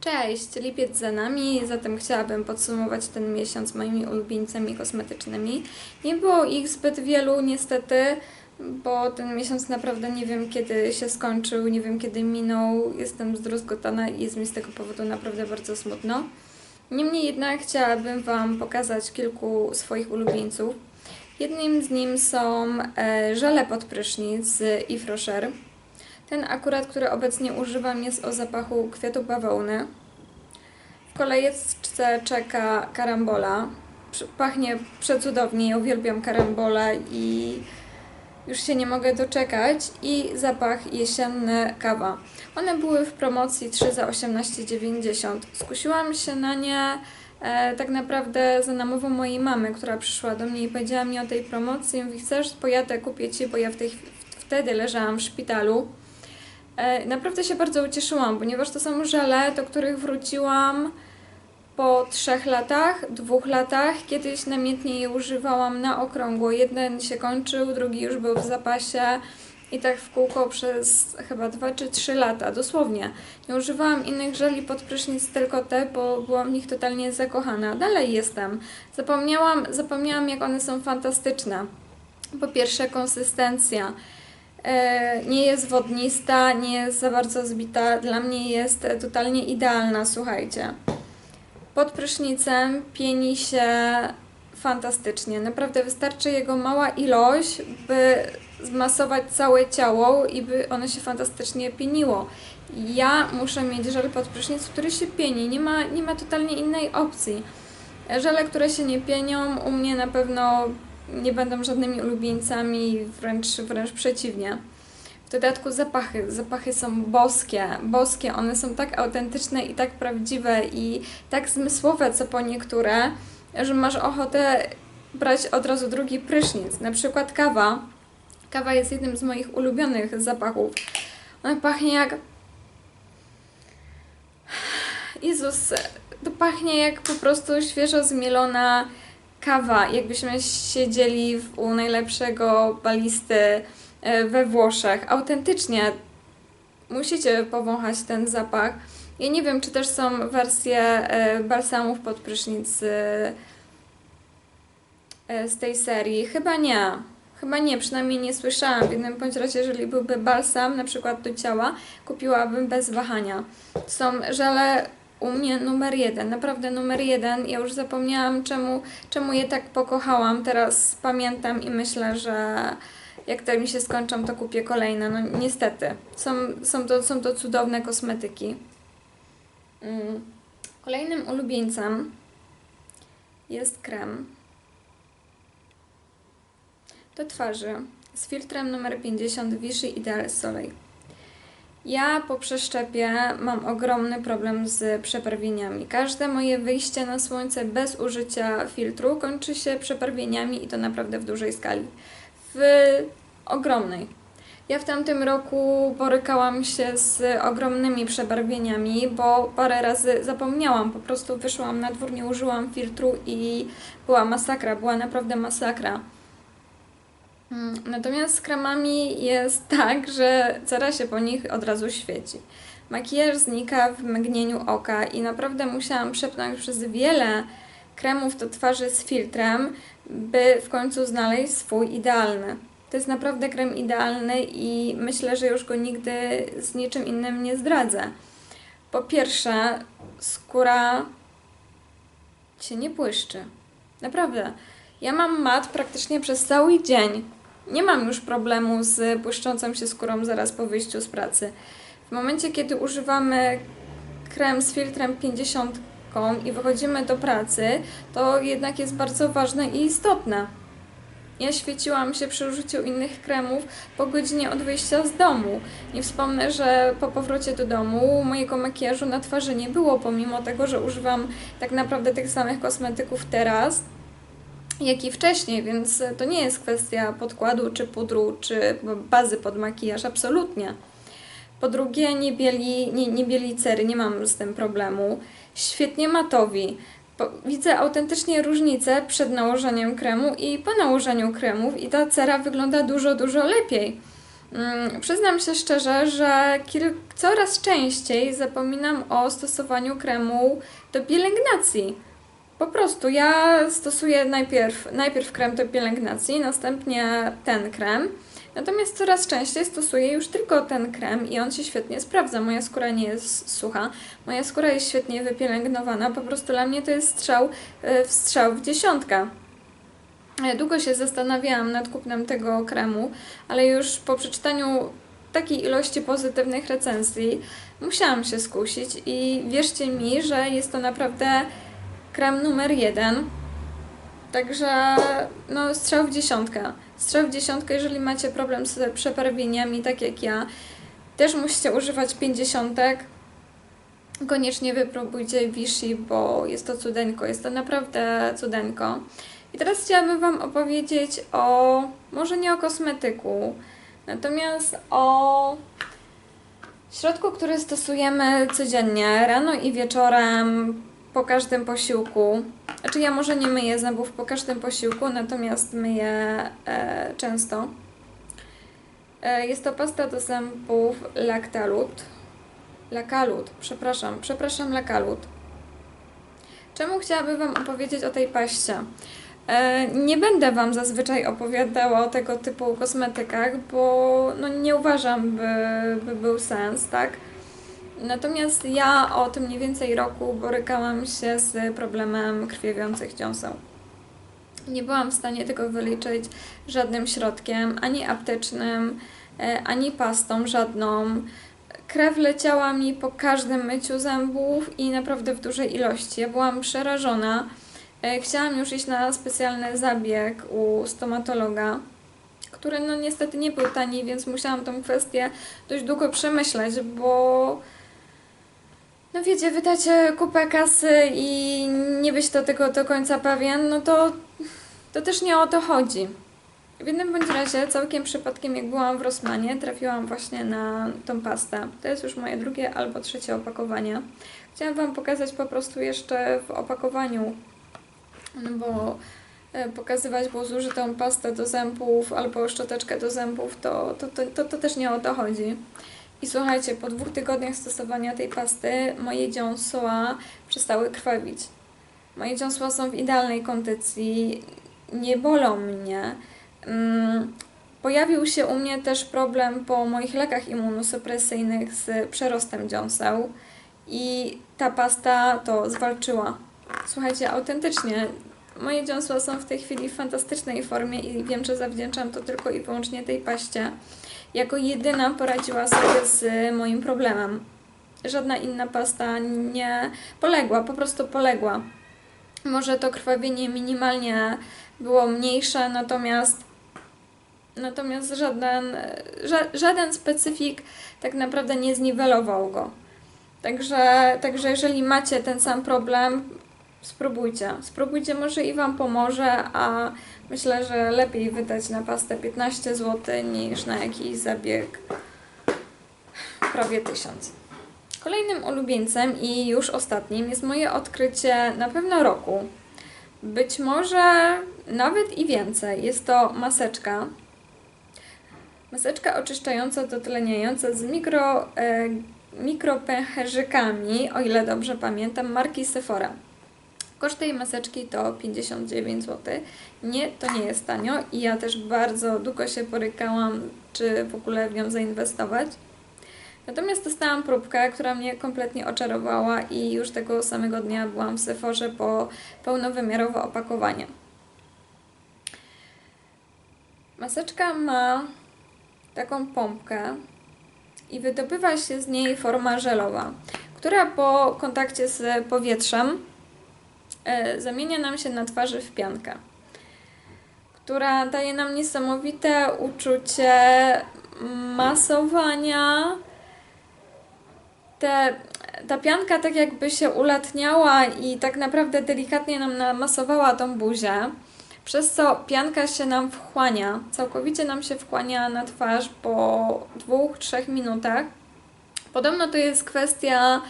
Cześć, lipiec za nami, zatem chciałabym podsumować ten miesiąc moimi ulubieńcami kosmetycznymi. Nie było ich zbyt wielu niestety, bo ten miesiąc naprawdę nie wiem kiedy się skończył, nie wiem kiedy minął. Jestem zdruzgotana i jest mi z tego powodu naprawdę bardzo smutno. Niemniej jednak chciałabym Wam pokazać kilku swoich ulubieńców. Jednym z nim są e, żele pod prysznic z Yves Rocher. Ten akurat, który obecnie używam jest o zapachu kwiatu bawełny. W kolejeczce czeka karambola. Pachnie przecudownie, ja uwielbiam karambola i już się nie mogę doczekać. I zapach jesienny kawa. One były w promocji 3 za 18,90. Skusiłam się na nie e, tak naprawdę za namową mojej mamy, która przyszła do mnie i powiedziała mi o tej promocji. Mówi, chcesz, pojadę, kupię Ci, bo ja w tej, wtedy leżałam w szpitalu. E, Naprawdę się bardzo ucieszyłam, ponieważ to są żele, do których wróciłam po trzech latach, dwóch latach. Kiedyś namiętnie je używałam na okrągło. Jeden się kończył, drugi już był w zapasie i tak w kółko przez chyba dwa czy trzy lata, dosłownie. Nie używałam innych żeli pod prysznic, tylko te, bo byłam w nich totalnie zakochana. Dalej jestem. Zapomniałam, zapomniałam jak one są fantastyczne. Po pierwsze konsystencja. E, nie jest wodnista, nie jest za bardzo zbita. Dla mnie jest totalnie idealna, słuchajcie. Pod prysznicem pieni się fantastycznie. Naprawdę wystarczy jego mała ilość, by zmasować całe ciało i by ono się fantastycznie pieniło. Ja muszę mieć żel pod prysznic, który się pieni. Nie ma, nie ma totalnie innej opcji. Żele, które się nie pienią, u mnie na pewno nie będą żadnymi ulubieńcami, wręcz, wręcz przeciwnie. W dodatku zapachy. Zapachy są boskie, boskie. One są tak autentyczne i tak prawdziwe i tak zmysłowe, co po niektóre, że masz ochotę brać od razu drugi prysznic. Na przykład kawa. Kawa jest jednym z moich ulubionych zapachów. Ona pachnie jak... Jezus, to pachnie jak po prostu świeżo zmielona kawa, jakbyśmy siedzieli w, u najlepszego balisty e, we Włoszech. Autentycznie musicie powąchać ten zapach. Ja nie wiem, czy też są wersje e, balsamów pod prysznic e, z tej serii. Chyba nie. Chyba nie, przynajmniej nie słyszałam. W jednym bądź razie, jeżeli byłby balsam, na przykład do ciała, kupiłabym bez wahania. Są żele u mnie numer jeden, naprawdę numer jeden. Ja już zapomniałam, czemu, czemu je tak pokochałam. Teraz pamiętam i myślę, że jak te mi się skończą, to kupię kolejne. No niestety, są, są, to, są to cudowne kosmetyki. Mm. Kolejnym ulubieńcem jest krem do twarzy z filtrem numer 50 Vichy Ideal Soleil. Ja po przeszczepie mam ogromny problem z przebarwieniami. Każde moje wyjście na słońce bez użycia filtru kończy się przebarwieniami i to naprawdę w dużej skali. W ogromnej. Ja w tamtym roku borykałam się z ogromnymi przebarwieniami, bo parę razy zapomniałam, po prostu wyszłam na dwór, nie użyłam filtru i była masakra, była naprawdę masakra. Mm, Natomiast z kremami jest tak, że cera się po nich od razu świeci. Makijaż znika w mgnieniu oka i naprawdę musiałam przepnąć przez wiele kremów do twarzy z filtrem, by w końcu znaleźć swój idealny. To jest naprawdę krem idealny i myślę, że już go nigdy z niczym innym nie zdradzę. Po pierwsze, skóra się nie błyszczy. Naprawdę. Ja mam mat praktycznie przez cały dzień. Nie mam już problemu z błyszczącą się skórą zaraz po wyjściu z pracy. W momencie, kiedy używamy krem z filtrem 50 i wychodzimy do pracy, to jednak jest bardzo ważne i istotne. Ja świeciłam się przy użyciu innych kremów po godzinie od wyjścia z domu. Nie wspomnę, że po powrocie do domu mojego makijażu na twarzy nie było, pomimo tego, że używam tak naprawdę tych samych kosmetyków teraz, jak i wcześniej, więc to nie jest kwestia podkładu, czy pudru, czy bazy pod makijaż, absolutnie. Po drugie, nie bieli, nie, nie bieli cery, nie mam z tym problemu. Świetnie matowi. Widzę autentycznie różnicę przed nałożeniem kremu i po nałożeniu kremów i ta cera wygląda dużo, dużo lepiej. Mm, Przyznam się szczerze, że coraz częściej zapominam o stosowaniu kremu do pielęgnacji. Po prostu ja stosuję najpierw, najpierw krem do pielęgnacji, następnie ten krem. Natomiast coraz częściej stosuję już tylko ten krem i on się świetnie sprawdza. Moja skóra nie jest sucha, moja skóra jest świetnie wypielęgnowana. Po prostu dla mnie to jest strzał, y, w strzał w dziesiątkę. Ja Długo się zastanawiałam nad kupnem tego kremu, ale już po przeczytaniu takiej ilości pozytywnych recenzji musiałam się skusić i wierzcie mi, że jest to naprawdę krem numer jeden. Także no strzał w dziesiątkę. Strzał w dziesiątkę, jeżeli macie problem z przebarwieniami, tak jak ja, też musicie używać pięćdziesiątek. Koniecznie wypróbujcie Vichy, bo jest to cudeńko, jest to naprawdę cudeńko. I teraz chciałabym Wam opowiedzieć o, może nie o kosmetyku, natomiast o środku, który stosujemy codziennie, rano i wieczorem, po każdym posiłku. Znaczy ja może nie myję zębów po każdym posiłku, natomiast myję e, często. E, jest to pasta do zębów Lactalut. Lakalut, przepraszam, przepraszam Lakalut. Czemu chciałabym Wam opowiedzieć o tej paście? E, Nie będę Wam zazwyczaj opowiadała o tego typu kosmetykach, bo no nie uważam, by, by był sens, tak? Natomiast ja od mniej więcej roku borykałam się z problemem krwiewiących dziąseł. Nie byłam w stanie tego wyliczyć żadnym środkiem, ani aptecznym, e, ani pastą żadną. Krew leciała mi po każdym myciu zębów i naprawdę w dużej ilości. Ja byłam przerażona. E, Chciałam już iść na specjalny zabieg u stomatologa, który no niestety nie był tani, więc musiałam tą kwestię dość długo przemyśleć, bo no wiecie, wydacie kupę kasy i nie być do tego do końca pewien, no to, to też nie o to chodzi. W jednym bądź razie, całkiem przypadkiem, jak byłam w Rossmanie, trafiłam właśnie na tą pastę. To jest już moje drugie albo trzecie opakowanie. Chciałam Wam pokazać po prostu jeszcze w opakowaniu, no bo e, pokazywać było zużytą pastę do zębów albo szczoteczkę do zębów, to, to, to, to, to też nie o to chodzi. I słuchajcie, po dwóch tygodniach stosowania tej pasty moje dziąsła przestały krwawić. Moje dziąsła są w idealnej kondycji, nie bolą mnie. Mm, Pojawił się u mnie też problem po moich lekach immunosupresyjnych z przerostem dziąseł i ta pasta to zwalczyła. Słuchajcie, autentycznie moje dziąsła są w tej chwili w fantastycznej formie i wiem, że zawdzięczam to tylko i wyłącznie tej paście. Jako jedyna poradziła sobie z moim problemem. Żadna inna pasta nie poległa, po prostu poległa. Może to krwawienie minimalnie było mniejsze, natomiast natomiast żaden, ża, żaden specyfik tak naprawdę nie zniwelował go. Także, także jeżeli macie ten sam problem, spróbujcie. Spróbujcie, może i Wam pomoże, a myślę, że lepiej wydać na pastę 15 zł niż na jakiś zabieg prawie 1000. Kolejnym ulubieńcem i już ostatnim jest moje odkrycie na pewno roku. Być może nawet i więcej. Jest to maseczka. Maseczka oczyszczająca, dotleniająca z mikro, e, mikropęcherzykami, o ile dobrze pamiętam, marki Sephora. Koszt tej maseczki to 59 zł. Nie, to nie jest tanio i ja też bardzo długo się borykałam, czy w ogóle w nią zainwestować. Natomiast dostałam próbkę, która mnie kompletnie oczarowała i już tego samego dnia byłam w Sephorze po pełnowymiarowe opakowanie. Maseczka ma taką pompkę i wydobywa się z niej forma żelowa, która po kontakcie z powietrzem zamienia nam się na twarzy w piankę, która daje nam niesamowite uczucie masowania. Te, ta pianka tak jakby się ulatniała i tak naprawdę delikatnie nam namasowała tą buzię, przez co pianka się nam wchłania, całkowicie nam się wchłania na twarz po dwóch, trzech minutach. Podobno to jest kwestia e,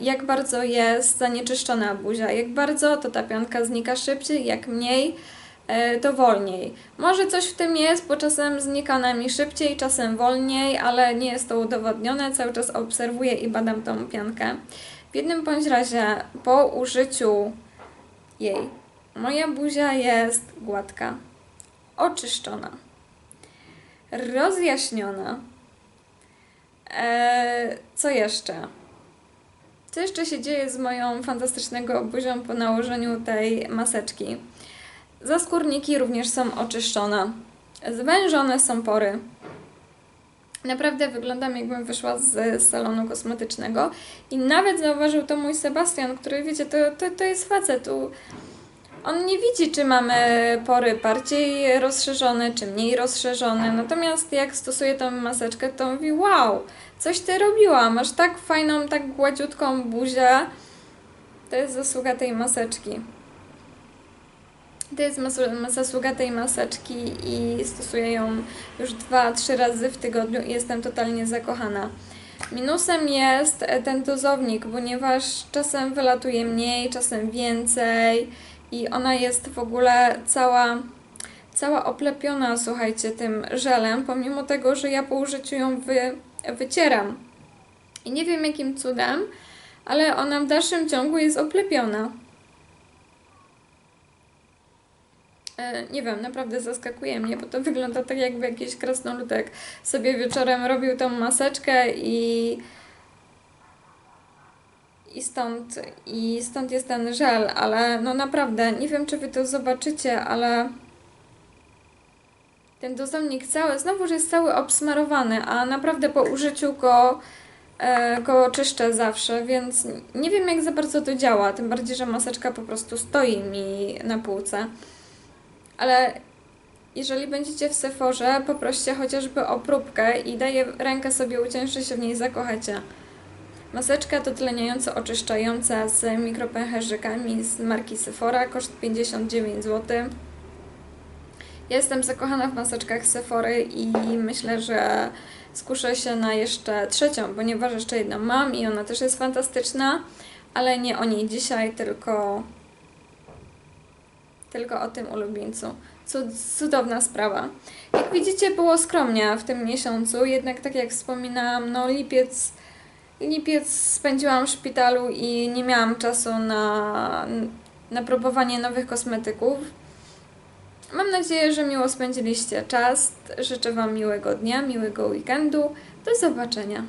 jak bardzo jest zanieczyszczona buzia. Jak bardzo, to ta pianka znika szybciej, jak mniej, e, to wolniej. Może coś w tym jest, bo czasem znika na mi szybciej, czasem wolniej, ale nie jest to udowodnione. Cały czas obserwuję i badam tą piankę. W jednym bądź razie po użyciu jej moja buzia jest gładka, oczyszczona, rozjaśniona. Eee, co jeszcze? Co jeszcze się dzieje z moją fantastycznego buzią po nałożeniu tej maseczki? Zaskórniki również są oczyszczone. Zwężone są pory. Naprawdę wyglądam jakbym wyszła z salonu kosmetycznego i nawet zauważył to mój Sebastian, który wiecie, to, to, to jest facet. On nie widzi, czy mamy pory bardziej rozszerzone, czy mniej rozszerzone. Natomiast jak stosuje tą maseczkę, to mówi: Wow, coś ty robiła, masz tak fajną, tak gładziutką buzię. To jest zasługa tej maseczki. To jest zasługa tej maseczki i stosuję ją już dwa, trzy razy w tygodniu i jestem totalnie zakochana. Minusem jest e, ten dozownik, ponieważ czasem wylatuje mniej, czasem więcej i ona jest w ogóle cała, cała oplepiona, słuchajcie, tym żelem, pomimo tego, że ja po użyciu ją wy, wycieram. I nie wiem jakim cudem, ale ona w dalszym ciągu jest oplepiona. E, Nie wiem, naprawdę zaskakuje mnie, bo to wygląda tak, jakby jakiś krasnoludek sobie wieczorem robił tą maseczkę i. I stąd, I stąd jest ten żel, ale no naprawdę, nie wiem czy wy to zobaczycie, ale ten dozownik cały, znowu że jest cały obsmarowany, a naprawdę po użyciu go, e, go czyszczę zawsze, więc nie wiem jak za bardzo to działa, tym bardziej, że maseczka po prostu stoi mi na półce. Ale jeżeli będziecie w Sephorze, poproście chociażby o próbkę i daję rękę sobie że się w niej zakochacie. Maseczka dotleniająco oczyszczająca z mikropęcherzykami z marki Sephora, koszt 59 zł. Jestem zakochana w maseczkach Sephory i myślę, że skuszę się na jeszcze trzecią, ponieważ jeszcze jedną mam i ona też jest fantastyczna, ale nie o niej dzisiaj, tylko tylko o tym ulubieńcu. Cud, cudowna sprawa. Jak widzicie, było skromnie w tym miesiącu, jednak tak jak wspominałam, no lipiec, lipiec spędziłam w szpitalu i nie miałam czasu na, na próbowanie nowych kosmetyków. Mam nadzieję, że miło spędziliście czas. Życzę Wam miłego dnia, miłego weekendu. Do zobaczenia.